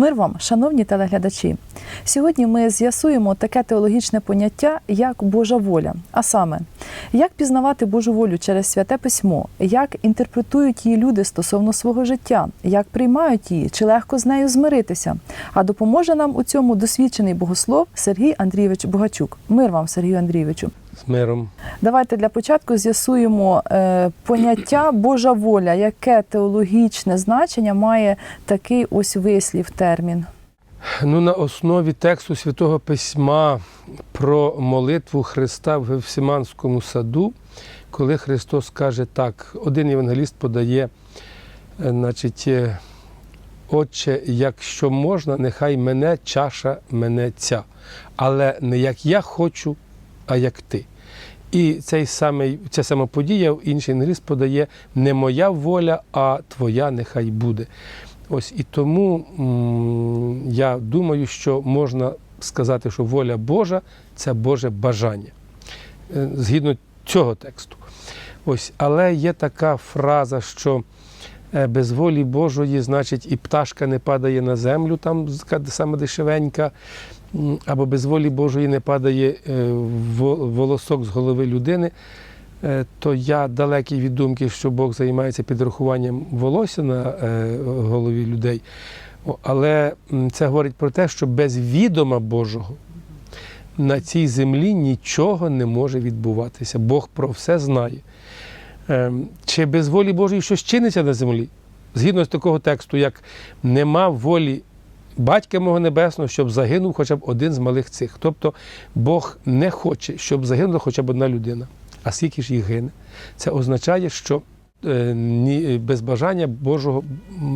Мир вам, шановні телеглядачі. Сьогодні ми з'ясуємо таке теологічне поняття, як Божа воля. А саме, як пізнавати Божу волю через святе письмо, як інтерпретують її люди стосовно свого життя, як приймають її, чи легко з нею змиритися. А допоможе нам у цьому досвідчений богослов Сергій Андрійович Богачук. Мир вам, Сергію Андрійовичу. З миром. Давайте для початку з'ясуємо е, поняття Божа воля, яке теологічне значення має такий ось вислів термін. Ну, на основі тексту Святого Письма про молитву Христа в Гефсиманському саду, коли Христос каже так, один євангеліст подає, е, значить, е, Отче, якщо можна, нехай мене чаша мене ця, але не як я хочу, а як ти. І цей самий, ця сама подія інший євангеліст подає не моя воля, а твоя нехай буде. Ось і тому я думаю, що можна сказати, що воля Божа це Боже бажання Е, згідно цього тексту. Ось, але є така фраза, що е, без волі Божої, значить, і пташка не падає на землю, там саме дешевенька, або без волі Божої не падає е, волосок з голови людини. Е, То я далекий від думки, що Бог займається підрахуванням волосся на е, голові людей. Але це говорить про те, що без відома Божого на цій землі нічого не може відбуватися. Бог про все знає. Ем, Чи без волі Божої щось чиниться на землі? Згідно з такого тексту, як нема волі Батька мого Небесного, щоб загинув хоча б один з малих цих. Тобто Бог не хоче, щоб загинула хоча б одна людина. А скільки ж їх гине? Це означає, що без бажання Божого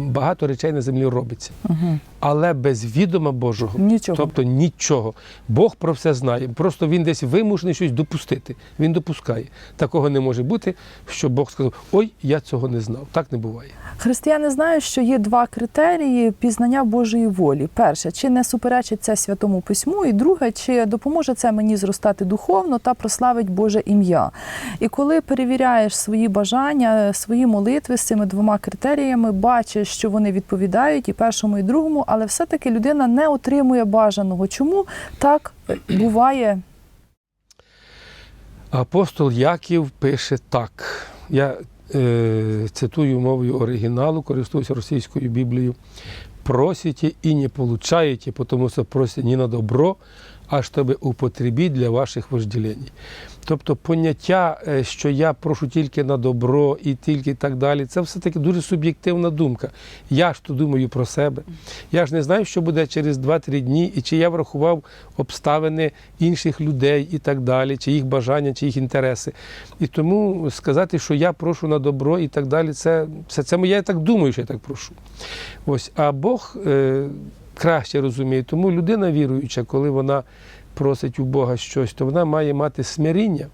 багато речей на землі робиться. Угу. Але без відома Божого Нічого. Тобто нічого. Бог про все знає. Просто він десь вимушений щось допустити. Він допускає. Такого не може бути, що Бог сказав: Ой, я цього не знав. Так не буває. Християни знають, що є два критерії пізнання Божої волі. Перше, чи не суперечить це святому письму, і друге, чи допоможе це мені зростати духовно та прославить Боже ім'я. І коли перевіряєш свої бажання, свої молитви з цими двома критеріями, бачиш, що вони відповідають і першому, і другому, але все-таки людина не отримує бажаного. Чому так буває? Апостол Яків пише так. Я е, цитую мовою оригіналу, користуюся російською Біблією. Просите і не получаете, потому що просите не на добро, а щоб употребіть для ваших вожделень. Тобто поняття, е, що я прошу тільки на добро і тільки так далі, це все-таки дуже суб'єктивна думка. Я ж то думаю про себе. Я ж не знаю, що буде через 2-3 дні, і чи я врахував обставини інших людей і так далі, чи їх бажання, чи їх інтереси. І тому сказати, що я прошу на добро і так далі, це, це, це я так думаю, що я так прошу. Ось, а Бог е, краще розуміє. Тому людина віруюча, коли вона просить у Бога щось, то вона має мати смиріння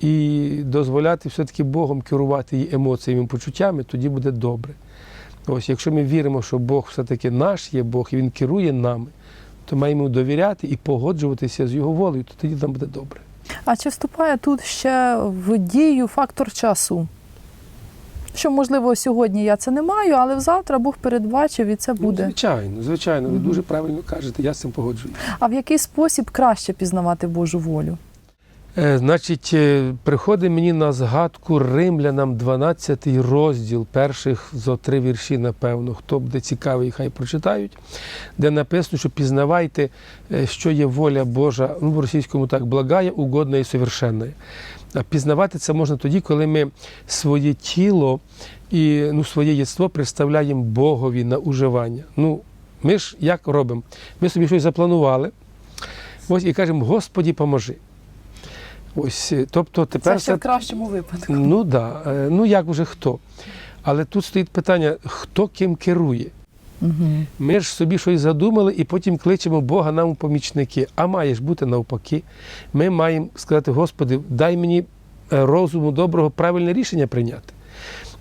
і дозволяти все-таки Богом керувати її емоціями, почуттями, тоді буде добре. Ось, якщо ми віримо, що Бог все-таки наш є Бог, і Він керує нами, то маємо довіряти і погоджуватися з його волею, то тоді нам буде добре. А чи вступає тут ще в дію фактор часу? Що, можливо, сьогодні я це не маю, але завтра Бог передбачив і це Ну, буде. звичайно, звичайно, ви дуже правильно кажете, я з цим погоджуюсь. А в який спосіб краще пізнавати Божу волю? Е, Значить, е, приходить мені на згадку римлянам 12 розділ, перших зо три вірші, напевно. Хто буде цікавий, хай прочитають, де написано, що пізнавайте, е, що є воля Божа, ну, в російському так, благая, угодна і совершенна. А пізнавати це можна тоді, коли ми своє тіло і ну, своє єство представляємо Богові на уживання. Ну, ми ж як робимо? Ми собі щось запланували, ось і кажемо, Господі, поможи. Ось, е, тобто тепер Це ще в кращому випадку. Ну да, е, ну як вже хто. Але тут стоїть питання, хто ким керує. Угу. Ми ж собі щось задумали і потім кличемо Бога нам у помічники. А має ж бути навпаки. Ми маємо сказати, Господи, дай мені е, розуму доброго, правильне рішення прийняти.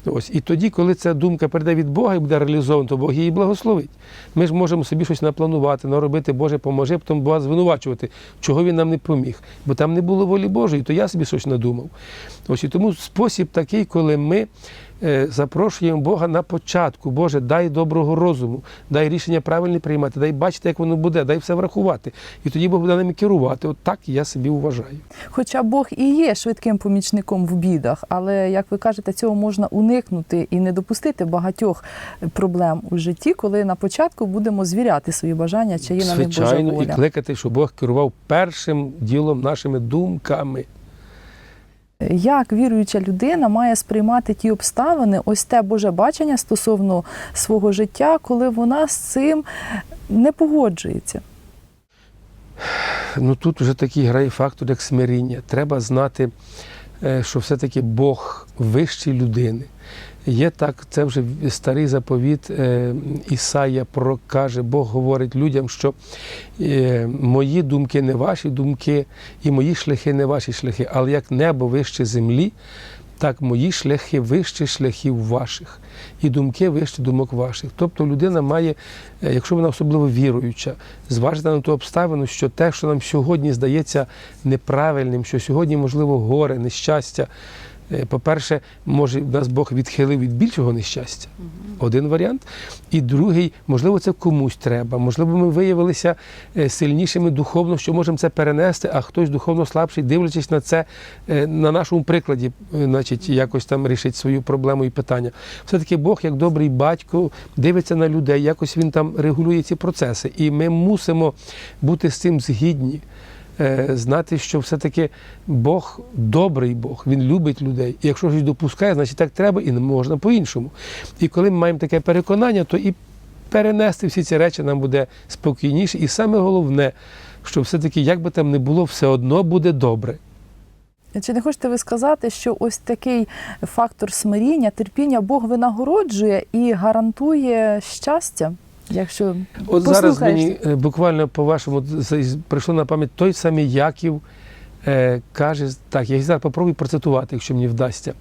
Ось. І тоді, коли ця думка перейде від Бога і буде реалізована, то Бог її благословить. Ми ж можемо собі щось напланувати, наробити, Боже, поможи, потім Бога звинувачувати, чого він нам не поміг. Бо там не було волі Божої, то я собі щось надумав. Ось і тому спосіб такий, коли ми запрошуємо Бога на початку. Боже, дай доброго розуму, дай рішення правильне приймати, дай бачити, як воно буде, дай все врахувати. І тоді Бог буде нами керувати. От так я собі вважаю. Хоча Бог і є швидким помічником в бідах, але як ви кажете, цього можна уникнути і не допустити багатьох проблем у житті, коли на початку будемо звіряти свої бажання, чи є на них Божа Звичайно, і кликати, щоб Бог керував першим ділом нашими думками. Як віруюча людина має сприймати ті обставини, ось те Боже бачення стосовно свого життя, коли вона з цим не погоджується? Ну тут вже такий грає фактор, як смиріння. Треба знати, е, що все-таки Бог вищий людини. Є так, це вже старий заповіт е, Ісая прокаже, Бог говорить людям, що е, мої думки не ваші думки, і мої шляхи не ваші шляхи, але як небо вище землі, так мої шляхи вище шляхів ваших, і думки вище думок ваших. Тобто людина має, е, якщо вона особливо віруюча, зважити на ту обставину, що те, що нам сьогодні здається неправильним, що сьогодні, можливо, горе, нещастя. Е, По-перше, може, нас Бог відхилив від більшого нещастя. Один варіант. І другий, можливо, це комусь треба. Можливо, ми виявилися е, сильнішими духовно, що можемо це перенести, а хтось духовно слабший, дивлячись на це е, на нашому прикладі, значить, якось там рішить свою проблему і питання. Все-таки Бог, як добрий батько, дивиться на людей, якось він там регулює ці процеси. І ми мусимо бути з цим згідні. Е, Знати, що все-таки Бог добрий Бог, Він любить людей. І якщо щось допускає, значить так треба і не можна по-іншому. І коли ми маємо таке переконання, то і перенести всі ці речі нам буде спокійніше. І саме головне, що все-таки, як би там не було, все одно буде добре. Чи не хочете ви сказати, що ось такий фактор смиріння, терпіння Бог винагороджує і гарантує щастя? Якщо От зараз мені е, буквально по вашому з- прийшло на пам'ять той самий Яків е, каже так, я зараз попробую процитувати, якщо мені вдасться.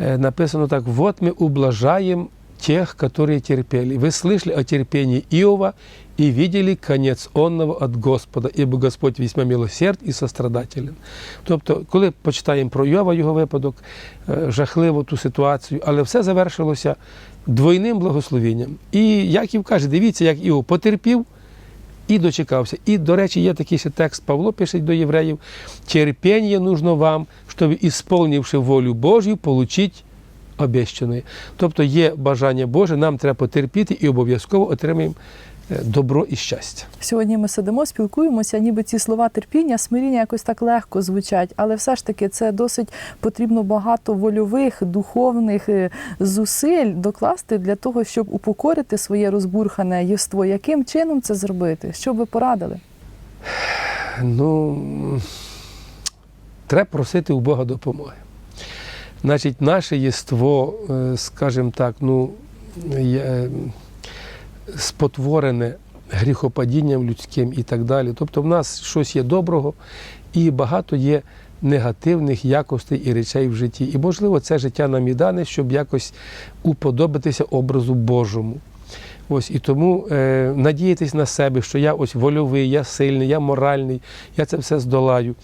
Е, написано так: вот ми ублажаем тех, которые терпели. Вы слышали о терпении Иова и видели конец онного от Господа, ибо Господь весьма милосерд і сострадателен. Тобто, коли почитаємо про Йова, його випадок, е, жахливо ту ситуацію, але все завершилося двойним благословенням. І Яків каже: дивіться, як Іов потерпів. І дочекався. І, до речі, є такий ще текст Павло пише до євреїв: терпіння нужно вам, щоб, ісполнивши волю Божю, получить обіщеної. Тобто є бажання Боже, нам треба потерпіти і обов'язково отримаємо е, добро і щастя. Сьогодні ми сидимо, спілкуємося, ніби ці слова терпіння, смиріння якось так легко звучать, але все ж таки це досить потрібно багато вольових, духовних е, зусиль докласти для того, щоб упокорити своє розбурхане єство. Яким чином це зробити? Що ви порадили? Ну, треба просити у Бога допомоги. Значить, наше єство, е, скажімо так, ну, е, спотворене гріхопадінням людським і так далі. Тобто в нас щось є доброго і багато є негативних якостей і речей в житті. І, можливо, це життя нам і дане, щоб якось уподобатися образу Божому. Ось і тому е, надіятись на себе, що я ось вольовий, я сильний, я моральний, я це все здолаю.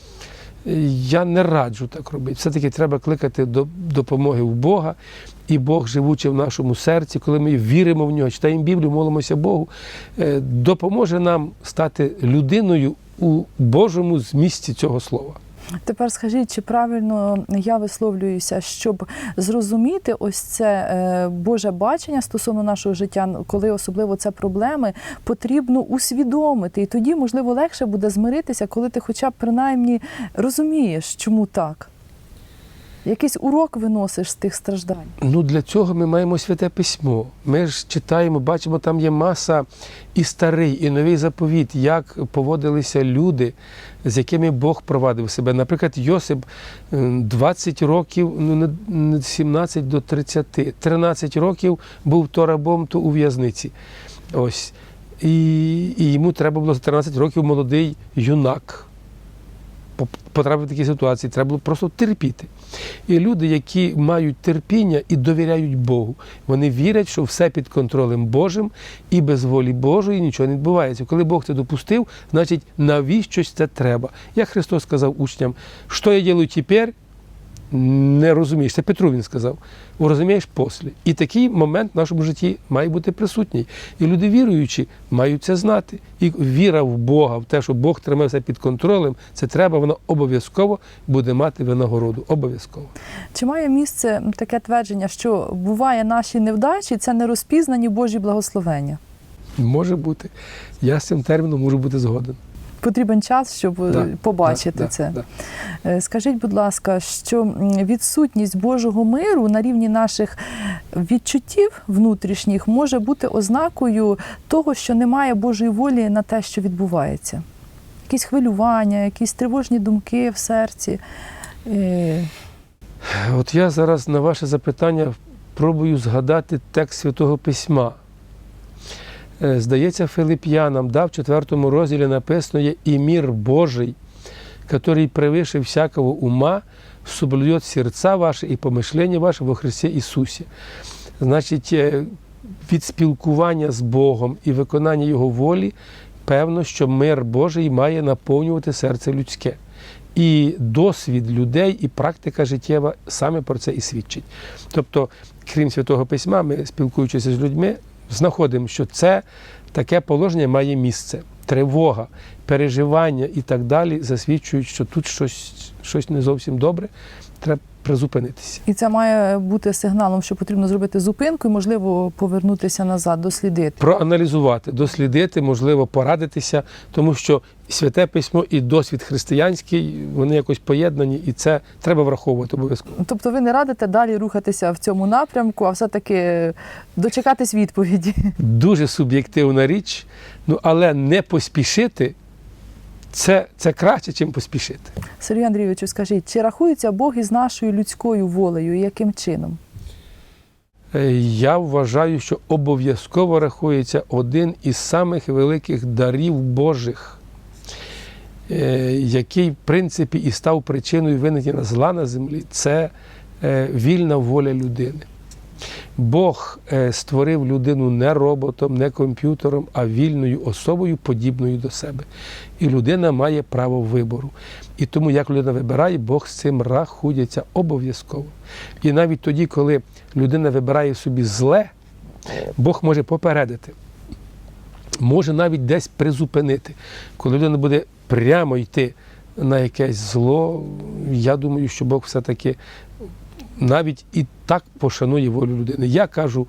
Я не раджу так робити. Все-таки треба кликати до допомоги в Бога, і Бог, живучи в нашому серці, коли ми віримо в нього, читаємо Біблію, молимося Богу, е, допоможе нам стати людиною у Божому змісті цього слова. Тепер скажіть, чи правильно я висловлююся, щоб зрозуміти ось це е, Боже бачення стосовно нашого життя, коли особливо це проблеми, потрібно усвідомити. І тоді, можливо, легше буде змиритися, коли ти хоча б принаймні розумієш, чому так. Якийсь урок виносиш з тих страждань. Ну, для цього ми маємо святе письмо. Ми ж читаємо, бачимо, там є маса і старий, і новий заповіт, як поводилися люди, з якими Бог провадив себе. Наприклад, Йосип е, 20 років, ну не 17 до 30, 13 років був то рабом, то у в'язниці. Ось. І, і йому треба було за 13 років молодий юнак. Потрапив в такі ситуації, треба було просто терпіти. І люди, які мають терпіння і довіряють Богу, вони вірять, що все під контролем Божим і без волі Божої нічого не відбувається. Коли Бог це допустив, значить навіщось це треба. Як Христос сказав учням, що я роблю тепер, не розумієш. Це Петру він сказав. Розумієш послі. І такий момент в нашому житті має бути присутній. І люди віруючі мають це знати. І віра в Бога, в те, що Бог тримає все під контролем, це треба, воно обов'язково буде мати винагороду. Обов'язково. Чи має місце таке твердження, що буває наші невдачі, це нерозпізнані Божі благословення? Може бути. Я з цим терміном можу бути згоден. Потрібен час, щоб е, Да, побачити Да, це. да, Е, Скажіть, будь ласка, що відсутність Божого миру на рівні наших відчуттів внутрішніх може бути ознакою того, що немає Божої волі на те, що відбувається. Якісь хвилювання, якісь тривожні думки в серці. Е, От я зараз на ваше запитання пробую згадати текст Святого Письма. Е, Здається, Филип'янам, да, в четвертому розділі написано є і мір Божий, який превише всякого ума, соблюдет серця ваші і помишлення ваші во Христі Ісусі. Значить, е, від спілкування з Богом і виконання Його волі, певно, що мир Божий має наповнювати серце людське. І досвід людей, і практика життєва саме про це і свідчить. Тобто, крім Святого Письма, ми спілкуючись з людьми, знаходимо, що це таке положення має місце. Тривога, переживання і так далі засвідчують, що тут щось, щось не зовсім добре, треба призупинитися. І це має бути сигналом, що потрібно зробити зупинку і, можливо, повернутися назад, дослідити. Проаналізувати, дослідити, можливо, порадитися, тому що святе письмо і досвід християнський, вони якось поєднані, і це треба враховувати обов'язково. Тобто ви не радите далі рухатися в цьому напрямку, а все-таки дочекатись відповіді. дуже суб'єктивна річ, ну але не поспішити це, це краще, чим поспішити. Сергій Андрійовичу, скажіть, чи рахується Бог із нашою людською волею і яким чином? Е, Я вважаю, що обов'язково рахується один із самих великих дарів Божих, е, який, в принципі, і став причиною виникнення зла на землі, це е, вільна воля людини. Бог е, створив людину не роботом, не комп'ютером, а вільною особою, подібною до себе. І людина має право вибору. І тому, як людина вибирає, Бог з цим рахується обов'язково. І навіть тоді, коли людина вибирає собі зле, Бог може попередити, може навіть десь призупинити. Коли людина буде прямо йти на якесь зло, я думаю, що Бог все-таки навіть і так пошанує волю людини. Я кажу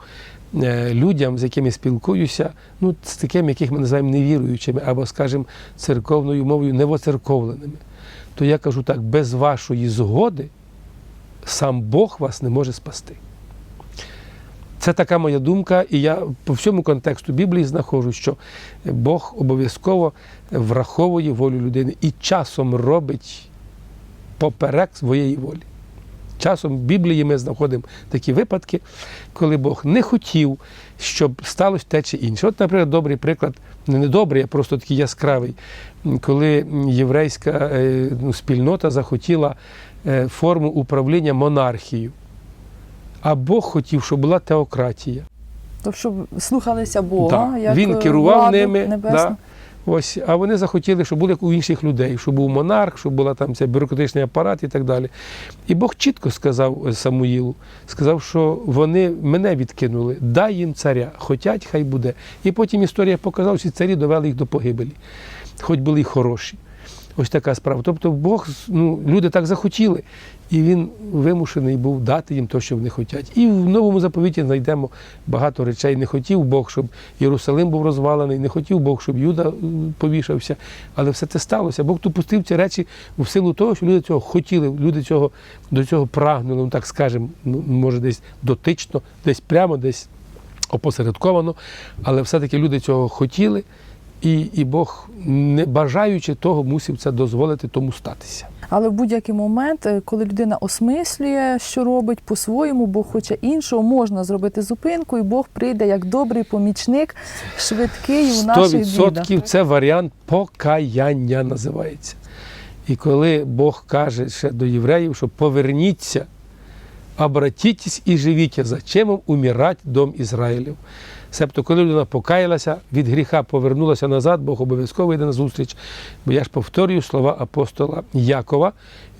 е, людям, з якими спілкуюся, ну, з такими, яких ми називаємо невіруючими, або, скажімо, церковною мовою невоцерковленими, то я кажу так, без вашої згоди сам Бог вас не може спасти. Це така моя думка, і я по всьому контексту Біблії знаходжу, що Бог обов'язково враховує волю людини і часом робить поперек своєї волі. Часом в Біблії ми знаходимо такі випадки, коли Бог не хотів, щоб сталося те чи інше. От, наприклад, добрий приклад, не недобрий, а просто такий яскравий, коли єврейська е, ну, спільнота захотіла е, форму управління монархією. А Бог хотів, щоб була теократія. Тобто, щоб слухалися Бога, Да. як Він е, керував владу ними, да. Ось, а вони захотіли, щоб було як у інших людей, щоб був монарх, щоб була там цей бюрократичний апарат і так далі. І Бог чітко сказав е, Самуїлу, сказав, що вони мене відкинули, дай їм царя, хотять, хай буде. І потім історія показала, що царі довели їх до погибелі, хоч були й хороші. Ось така справа. Тобто Бог, ну, люди так захотіли, і він вимушений був дати їм те, що вони хочуть. І в новому заповіті знайдемо багато речей. Не хотів Бог, щоб Єрусалим був розвалений, не хотів Бог, щоб Юда е, повішався. Але все це сталося. Бог допустив ці речі в силу того, що люди цього хотіли, люди цього до цього прагнули, ну так скажемо, ну, може, десь дотично, десь прямо, десь опосередковано. Але все-таки люди цього хотіли. І, і Бог, не бажаючи того, мусив це дозволити тому статися. Але в будь-який момент, е, коли людина осмислює, що робить по-своєму, Бог хоче іншого, можна зробити зупинку, і Бог прийде як добрий помічник, швидкий у наших бідах. 100% це варіант покаяння називається. І коли Бог каже ще до євреїв, що поверніться обратітесь і живіть, зачем вам умирать дом Ізраїлів. Себто, коли людина покаялася, від гріха повернулася назад, Бог обов'язково йде на зустріч. Бо я ж повторюю слова апостола Якова: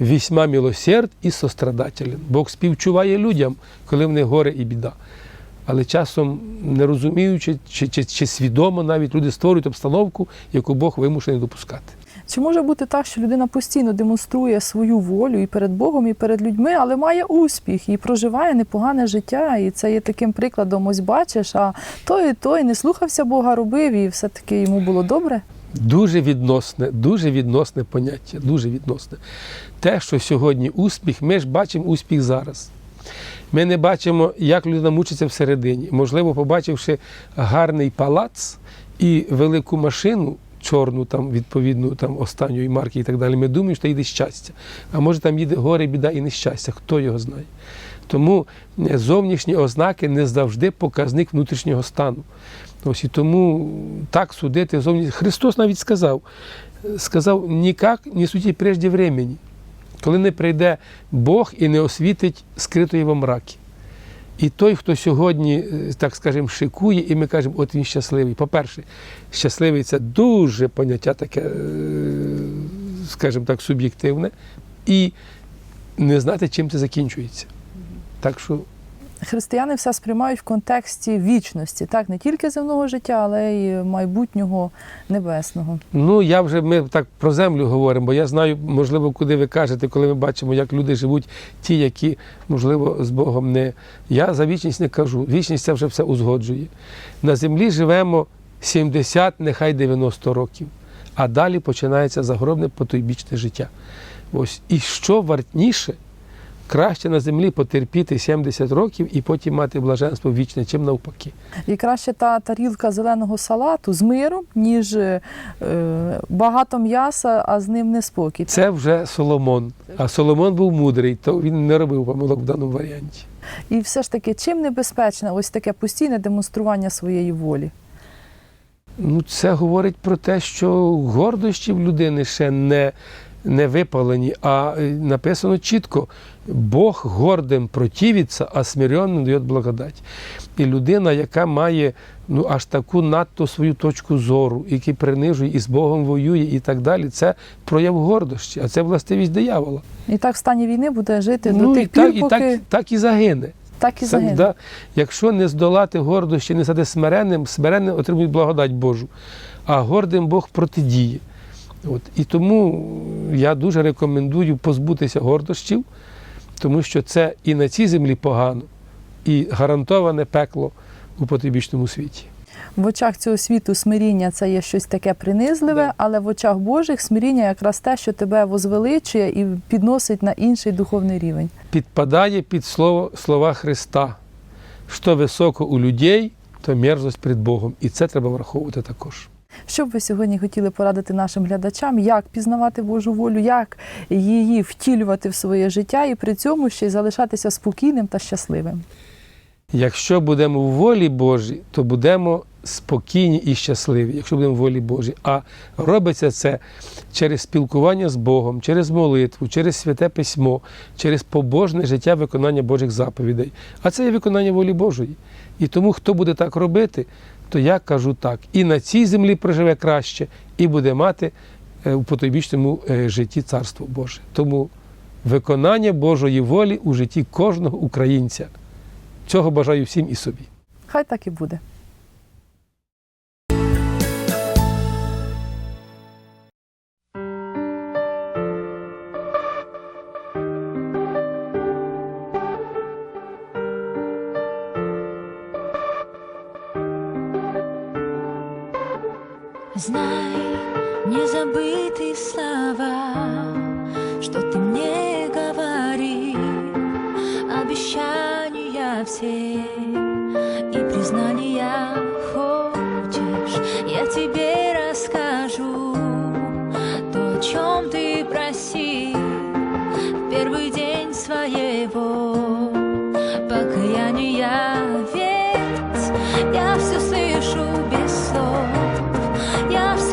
вісьма милосерд і сострадателен. Бог співчуває людям, коли в них горе і біда. Але часом не розуміючи чи, чи, чи свідомо навіть люди створюють обстановку, яку Бог вимушений допускати. Чи може бути так, що людина постійно демонструє свою волю і перед Богом, і перед людьми, але має успіх і проживає непогане життя? І це є таким прикладом. Ось бачиш, а той і той не слухався Бога, робив, і все-таки йому було добре. Дуже відносне, дуже відносне поняття, дуже відносне. Те, що сьогодні успіх, ми ж бачимо успіх зараз. Ми не бачимо, як людина мучиться всередині. Можливо, побачивши гарний палац і велику машину, чорну, там, відповідну там, останньої марки і так далі, ми думаємо, що їде щастя. А може там їде горе, біда і нещастя, хто його знає. Тому е, зовнішні ознаки не завжди показник внутрішнього стану. Ось і тому так судити зовні. Христос навіть сказав, сказав, ніяк не судіть прежде времени, коли не прийде Бог і не освітить скритої во мраки. І той, хто сьогодні, е, так скажемо, шикує, і ми кажемо, от він щасливий. По-перше, щасливий це дуже поняття таке, е, скажімо так, суб'єктивне, і не знати, чим це закінчується. Так що Християни все сприймають в контексті вічності, так не тільки земного життя, але й майбутнього небесного. Ну, я вже ми так про землю говоримо, бо я знаю, можливо, куди ви кажете, коли ми бачимо, як люди живуть, ті, які, можливо, з Богом не. Я за вічність не кажу. Вічність це вже все узгоджує. На землі живемо 70, нехай 90 років, а далі починається загробне потойбічне життя. Ось і що вартніше, краще на землі потерпіти 70 років і потім мати блаженство вічне, чим навпаки. І краще та тарілка зеленого салату з миром, ніж е, багато м'яса, а з ним неспокій. Це вже Соломон. А Соломон був мудрий, то він не робив помилок в даному варіанті. І все ж таки, чим небезпечне ось таке постійне демонстрування своєї волі? Ну, це говорить про те, що гордощі в людини ще не, не випалені, а е, написано чітко: Бог гордим противиться, а смиренним дає благодать. І людина, яка має ну, аж таку надто свою точку зору, який принижує і з Богом воює, і так далі, це прояв гордощі, а це властивість диявола. І так в стані війни буде жити ну, до і пір, так, і так, так і загине. так і Це, загине. да, якщо не здолати гордощі, не стати смиренним, смиренним отримують благодать Божу, а гордим Бог протидіє. От. І тому я дуже рекомендую позбутися гордощів, тому що це і на цій землі погано, і гарантоване пекло у потибічному світі. В очах цього світу смиріння це є щось таке принизливе, Да. але в очах Божих смиріння якраз те, що тебе возвеличує і підносить на інший духовний рівень. Підпадає під слово слова Христа, що високо у людей, то мерзость перед Богом. І це треба враховувати також. Що б ви сьогодні хотіли порадити нашим глядачам, як пізнавати Божу волю, як її втілювати в своє життя і при цьому ще й залишатися спокійним та щасливим? Якщо будемо в волі Божій, то будемо спокійні і щасливі, якщо будемо в волі Божій. А робиться це через спілкування з Богом, через молитву, через святе письмо, через побожне життя виконання Божих заповідей. А це є виконання волі Божої. І тому, хто буде так робити, то я кажу так: і на цій землі проживе краще, і буде мати е, у потойбічному е, житті Царство Боже. Тому виконання Божої волі у житті кожного українця. Цього бажаю всім і собі. Хай так і буде. Первый день своего пока я ведь я все слышу без слов. Я все